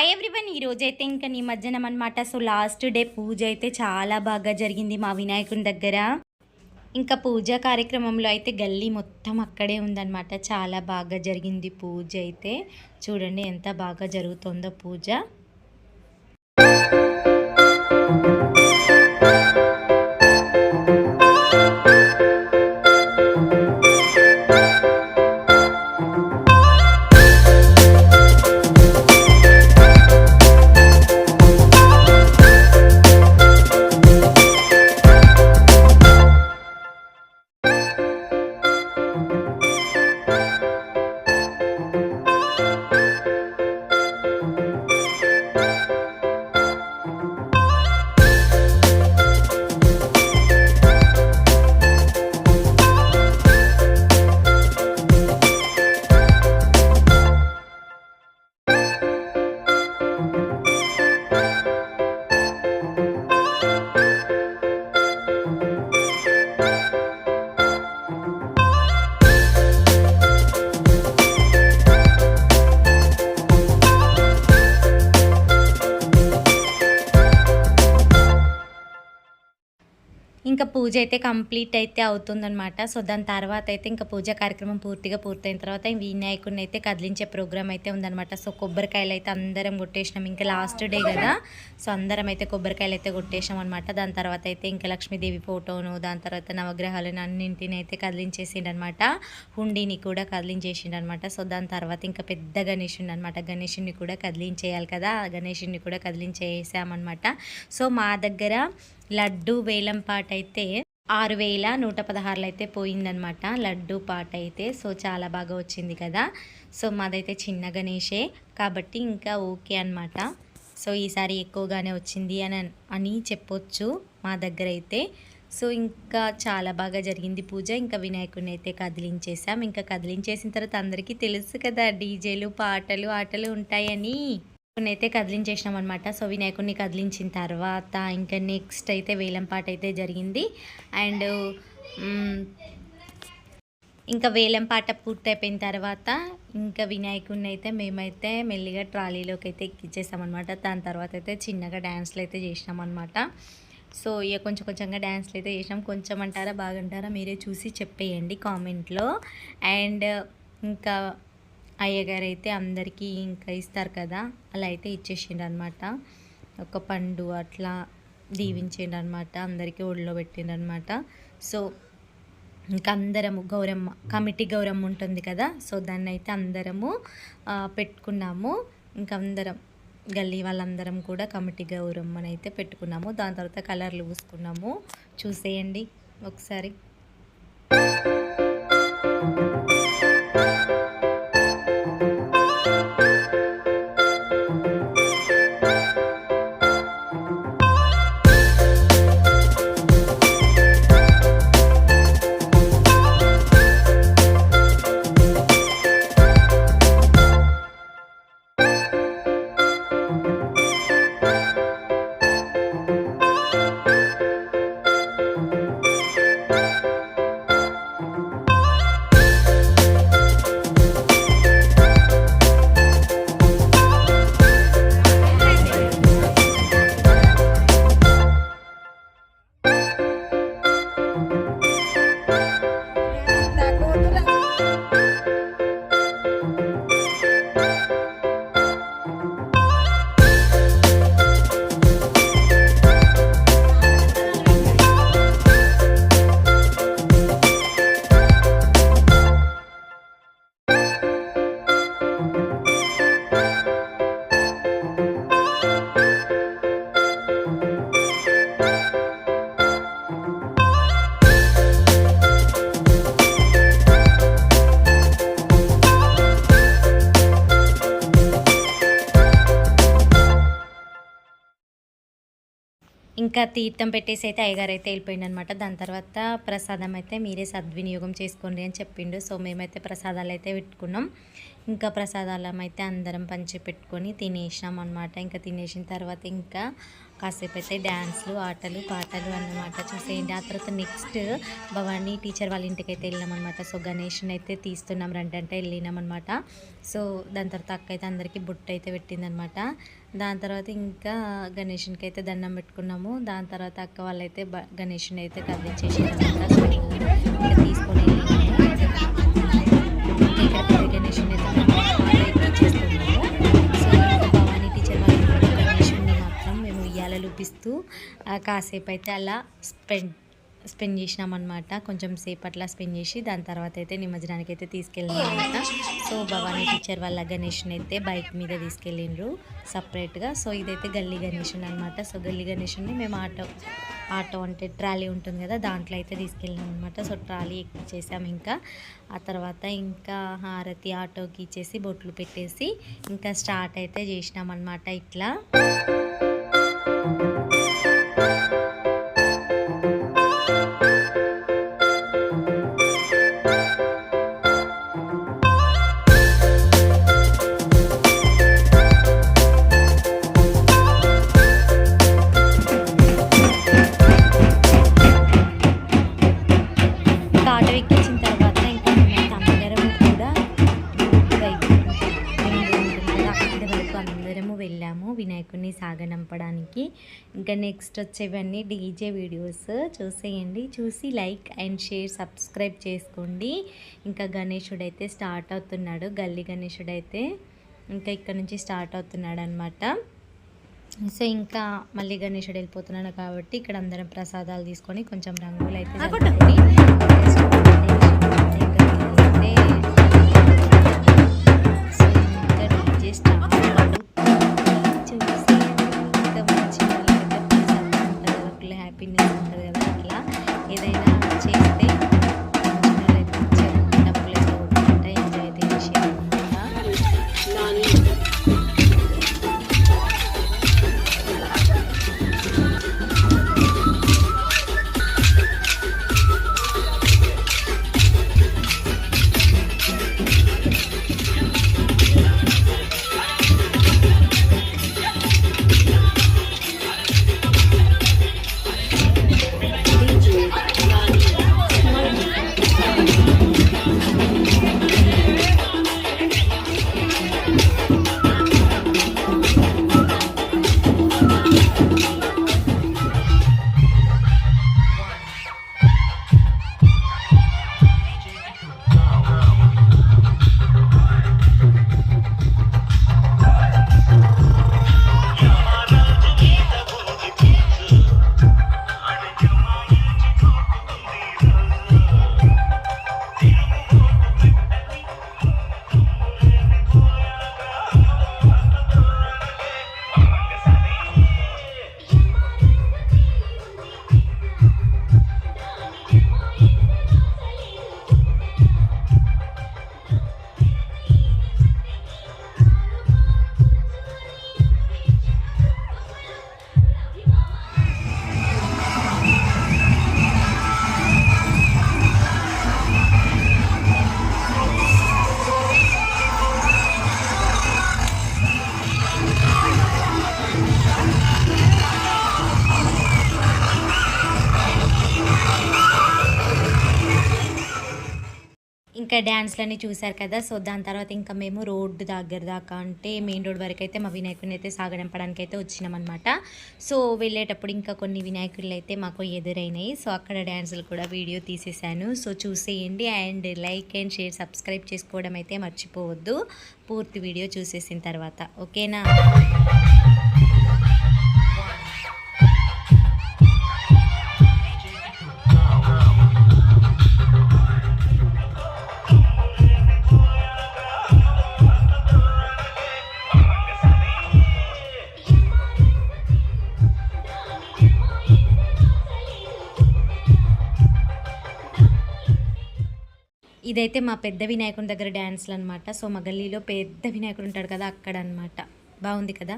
Hi everyone ఈ రోజు అయితే ఇంకా నిమజ్జనం అనమాట సో లాస్ట్ డే పూజ అయితే చాలా బాగా జరిగింది మా వినాయకుని దగ్గర. ఇంకా పూజ కార్యక్రమంలో అయితే గల్లీ మొత్తం అక్కడే ఉందన్నమాట. చాలా బాగా జరిగింది పూజ అయితే. చూడండి ఎంత బాగా జరుగుతుందో పూజ. పూజ అయితే కంప్లీట్ అయితే అవుతుందనమాట సో దాని తర్వాత అయితే ఇంకా పూజ కార్యక్రమం పూర్తిగా పూర్తయిన తర్వాత వినాయకుడిని అయితే కదిలించే ప్రోగ్రామ్ అయితే ఉందనమాట సో కొబ్బరికాయలు అయితే అందరం కొట్టేసినాం. ఇంకా లాస్ట్ డే కదా సో అందరం అయితే కొబ్బరికాయలు అయితే కొట్టేసాం అనమాట దాని తర్వాత అయితే ఇంకా లక్ష్మీదేవి ఫోటోను దాని తర్వాత నవగ్రహాలను అన్నింటిని అయితే కదిలించేసిండనమాట హుండీని కూడా కదిలించేసిండనమాట సో దాని తర్వాత ఇంకా పెద్ద గణేషుని అనమాట గణేషుని కూడా కదిలించేయాలి కదా ఆ గణేషుని కూడా కదిలించేసామన్నమాట. సో మా దగ్గర లడ్డు వేలం పాట అయితే ఆరు వేల నూట పదహారులు అయితే పోయిందనమాట లడ్డు పాట అయితే సో చాలా బాగా వచ్చింది కదా. సో మాదైతే చిన్న గణేషే కాబట్టి ఇంకా ఓకే అనమాట సో ఈసారి ఎక్కువగానే వచ్చింది అని అని చెప్పొచ్చు మా దగ్గర అయితే సో ఇంకా చాలా బాగా జరిగింది పూజ. ఇంకా వినాయకుడిని అయితే కదిలించేసాం ఇంకా కదిలించేసిన తర్వాత అందరికీ తెలుసు కదా డీజేలు పాటలు ఆటలు ఉంటాయని. అయితే కదిలించేసినాం అనమాట సో వినాయకుడిని కదిలించిన తర్వాత ఇంకా నెక్స్ట్ అయితే వేలంపాట అయితే జరిగింది. అండ్ ఇంకా వేలం పాట పూర్తయిపోయిన తర్వాత ఇంకా వినాయకుడిని అయితే మేమైతే మెల్లిగా ట్రాలీలోకి అయితే ఎక్కించేసామన్నమాట దాని తర్వాత అయితే చిన్నగా డ్యాన్స్లు అయితే చేసినాం అనమాట సో ఇక కొంచెం కొంచెంగా డ్యాన్స్లు అయితే చేసినాం. కొంచెం అంటారా బాగంటారా మీరే చూసి చెప్పేయండి కామెంట్లో. అండ్ ఇంకా అయ్యగారు అయితే అందరికీ ఇంకా ఇస్తారు కదా అలా అయితే ఇచ్చేసిండు అనమాట ఒక పండు అట్లా దీవించిండు అనమాట అందరికీ ఒళ్ళో పెట్టిండు అనమాట సో ఇంకా అందరము గౌరమ్మ కమిటీ గౌరమ్మ ఉంటుంది కదా సో దాన్ని అయితే అందరము పెట్టుకున్నాము. ఇంకా అందరం గల్లీ వాళ్ళందరం కూడా కమిటీ గౌరమ్మని అయితే పెట్టుకున్నాము. దాని తర్వాత కలర్లు పూసుకున్నాము. చూసేయండి ఒకసారి. ఇంకా తీర్థం పెట్టేసి అయితే అయ్యగారు అయితే వెళ్ళిపోయింది అనమాట దాని తర్వాత ప్రసాదం అయితే మీరే సద్వినియోగం చేసుకోండి అని చెప్పిండు. సో మేమైతే ప్రసాదాలు అయితే పెట్టుకున్నాం. ఇంకా ప్రసాదాలం అయితే అందరం పంచి పెట్టుకొని తినేసినాం అనమాట ఇంకా తినేసిన తర్వాత ఇంకా కాసేపు అయితే డ్యాన్స్లు ఆటలు పాటలు అన్నమాట చూసేయండి. ఆ తర్వాత నెక్స్ట్ భవానీ టీచర్ వాళ్ళ ఇంటికి అయితే వెళ్ళాం సో గణేష్ని అయితే తీస్తున్నాం రంటంటే వెళ్ళినాం అనమాట సో దాని తర్వాత అక్క అయితే అందరికీ బుట్ట అయితే పెట్టిందనమాట దాని తర్వాత ఇంకా గణేషునికి అయితే దండం పెట్టుకున్నాము. దాని తర్వాత అక్క వాళ్ళైతే బ గణేషుని అయితే కదిలించేసి తీసుకొని వెళ్ళి ఇంకా ఇక్కడ పెద్ద గణేషుని అయితే సో భవానీ టీచర్ వాళ్ళ గణేషుని మాత్రం మేము ఉయ్యాలలు ఊపిస్తూ కాసేపు అయితే అలా స్పెండ్ స్పెండ్ చేసినాం అనమాట కొంచెం సేపు అట్లా స్పెండ్ చేసి దాని తర్వాత అయితే నిమజ్జనానికి అయితే తీసుకెళ్ళినాం సో భవానీ టీచర్ వాళ్ళ గణేష్ని అయితే బైక్ మీద తీసుకెళ్ళిండ్రు సపరేట్గా. సో ఇదైతే గల్లీ గణేషన్ అనమాట సో గల్లీ గణేషుని మేము ఆటో ఆటో అంటే ట్రాలీ ఉంటుంది కదా దాంట్లో అయితే తీసుకెళ్ళాం అనమాట సో ట్రాలీ ఎక్కించేసాం ఇంకా. ఆ తర్వాత ఇంకా హారతి ఆటోకి ఇచ్చేసి బొట్లు పెట్టేసి ఇంకా స్టార్ట్ అయితే చేసినాం అనమాట ఇట్లా. అందరము వెళ్ళాము వినాయకుడిని సాగనంపడానికి. ఇంకా నెక్స్ట్ వచ్చేవన్నీ డీజే వీడియోస్. చూసేయండి చూసి లైక్ అండ్ షేర్ సబ్స్క్రైబ్ చేసుకోండి. ఇంకా గణేశుడు అయితే స్టార్ట్ అవుతున్నాడు గల్లీ గణేశుడు అయితే ఇంకా ఇక్కడ నుంచి స్టార్ట్ అవుతున్నాడు అనమాట సో ఇంకా మళ్ళీ గణేశుడు వెళ్ళిపోతున్నాడు కాబట్టి ఇక్కడ అందరం ప్రసాదాలు తీసుకొని కొంచెం రంగులు అయితే ఇంకా డ్యాన్స్లన్నీ చూశారు కదా సో దాని తర్వాత ఇంకా మేము రోడ్డు దగ్గర దాకా అంటే మెయిన్ రోడ్ వరకు అయితే మా వినాయకుడిని అయితే సాగనంపడానికి అయితే వచ్చినామన్నమాట. సో వెళ్ళేటప్పుడు ఇంకా కొన్ని వినాయకుళ్ళు అయితే మాకు ఎదురైనాయి. సో అక్కడ డ్యాన్సులు కూడా వీడియో తీసేసాను సో చూసేయండి and like and share subscribe చేసుకోవడం అయితే మర్చిపోవద్దు. పూర్తి వీడియో చూసేసిన తర్వాత ఓకేనా? ఇదైతే మా పెద్ద వినాయకుని దగ్గర డ్యాన్స్లు అనమాట సో మా గల్లీలో పెద్ద వినాయకుడు ఉంటాడు కదా అక్కడ అనమాట బాగుంది కదా?